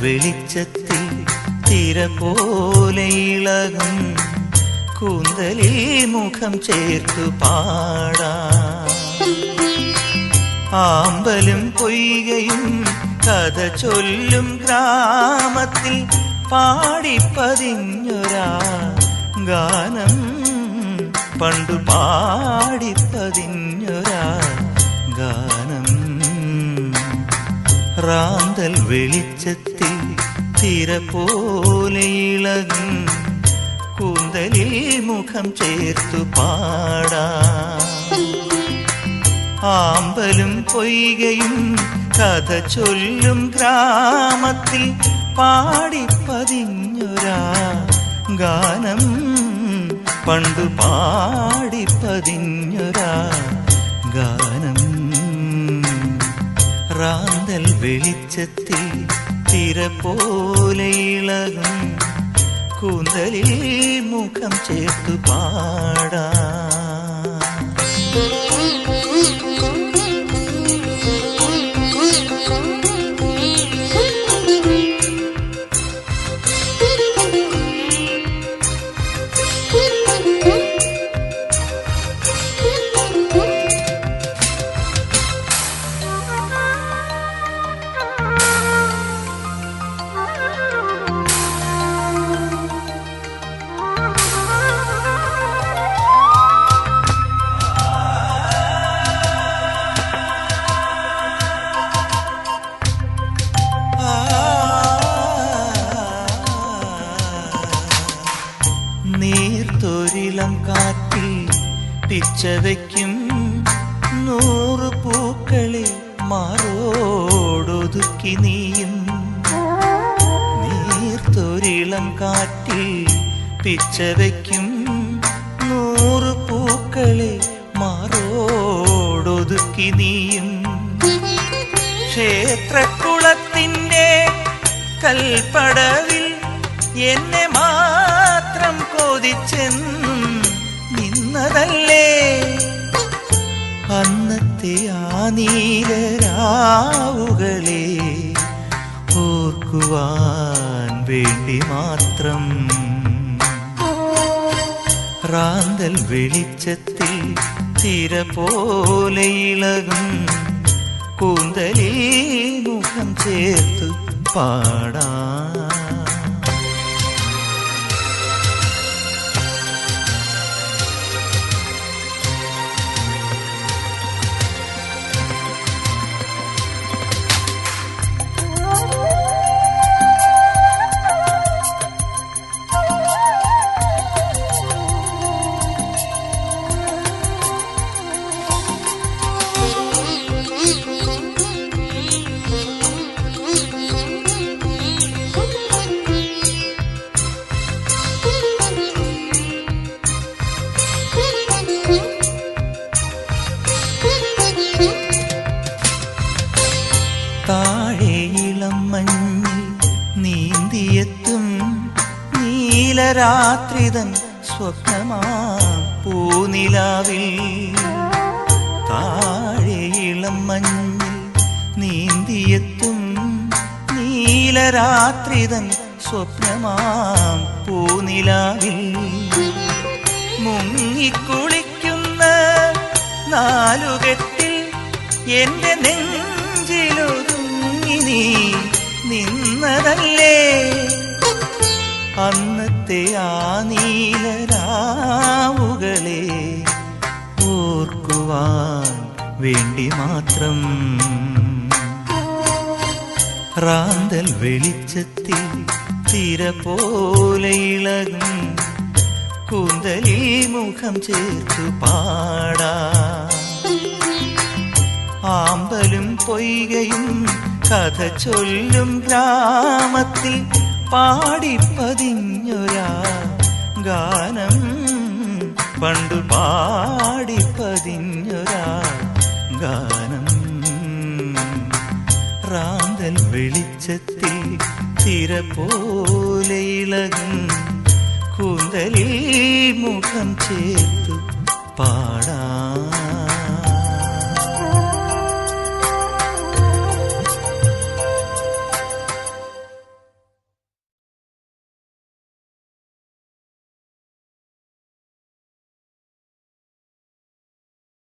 വെളിച്ചത്തിൽ തിര പോലെ ഇളകും. കൂന്തലിൽ മുഖം ചേർത്തു പാടാ. ആമ്പലും പൊയ്കയും കഥ ചൊല്ലും ഗ്രാമത്തിൽ പാടിപ്പതിഞ്ഞൊരാ ഗാനം. പണ്ടു പാടിപ്പതിഞ്ഞൊരാ ഗാനം. റാന്തൽ വെളിച്ചത്തിൽ തിര പോലെ ഇളകും കൂന്തലിൽ മുഖം ചേർത്തു പാടാ. ആമ്പലും പൊയ്കയും കഥ ചൊല്ലും ഗ്രാമത്തിൽ പാടിപ്പതിഞ്ഞൊരാ ഗാനം പണ്ടു പാടിപ്പതിഞ്ഞൊരാ ഗാനം. വെളിച്ചത്തിൽ തിര പോലെ ഇളകും. കൂന്തലിൽ മുഖം ചേർത്തു പാടാം. പിച്ചവയ്ക്കും നൂറ് പൂക്കളെ മാറോടൊതുക്കി നീയും. നീർത്തൊരിളം കാറ്റിൽ പിച്ചവയ്ക്കും നൂറ് പൂക്കളെ മാറോടൊതുക്കി നീയും. ക്ഷേത്രക്കുളത്തിന്റെ കൽപ്പടവിൽ എന്നെ മാത്രം കൊതിച്ചെന്നും നിന്നതല്ലേ അന്നത്തെ ആ നീലരാവുകളെ ഓർക്കുവാൻ വേണ്ടി മാത്രം. റാന്തൽ വെളിച്ചത്തിൽ തിര പോലെ ഇളകും. കൂന്തലേ മുഖം ചേർത്തു പാടാം. നീലരാത്രിതൻ സ്വപ്നമാ പൂനിലാവിൽ. താഴെ ഇളം മഞ്ഞിൽ നീന്തിയെത്തും നീലരാത്രിതൻ സ്വപ്നമാം പൂനിലാവിൽ. മുങ്ങിക്കുളിക്കുന്ന നാലുകെട്ടിൽ എന്റെ നെഞ്ചിലൊതുങ്ങി നീ നിന്നതല്ലേ? അന്നത്തെ ആ നീലരാവുകളെ ഓർക്കുവാൻ വേണ്ടി മാത്രം. റാന്തൽ വെളിച്ചത്തിൽ തിര പോലെ ഇളകും. കൂന്തലിൽ മുഖം ചേർത്തു പാടാ. ആമ്പലും പൊയ്കയും കഥ ചൊല്ലും ഗ്രാമത്തിൽ പാടിപ്പതിഞ്ഞൊരാ ഗാനം പണ്ടു പാടിപ്പതിഞ്ഞൊരാ ഗാനം റാന്തൽ വെളിച്ചത്തിൽ തിര പോലെ ഇളകും കൂന്തലിൽ മുഖം ചേർത്തു പാടാ.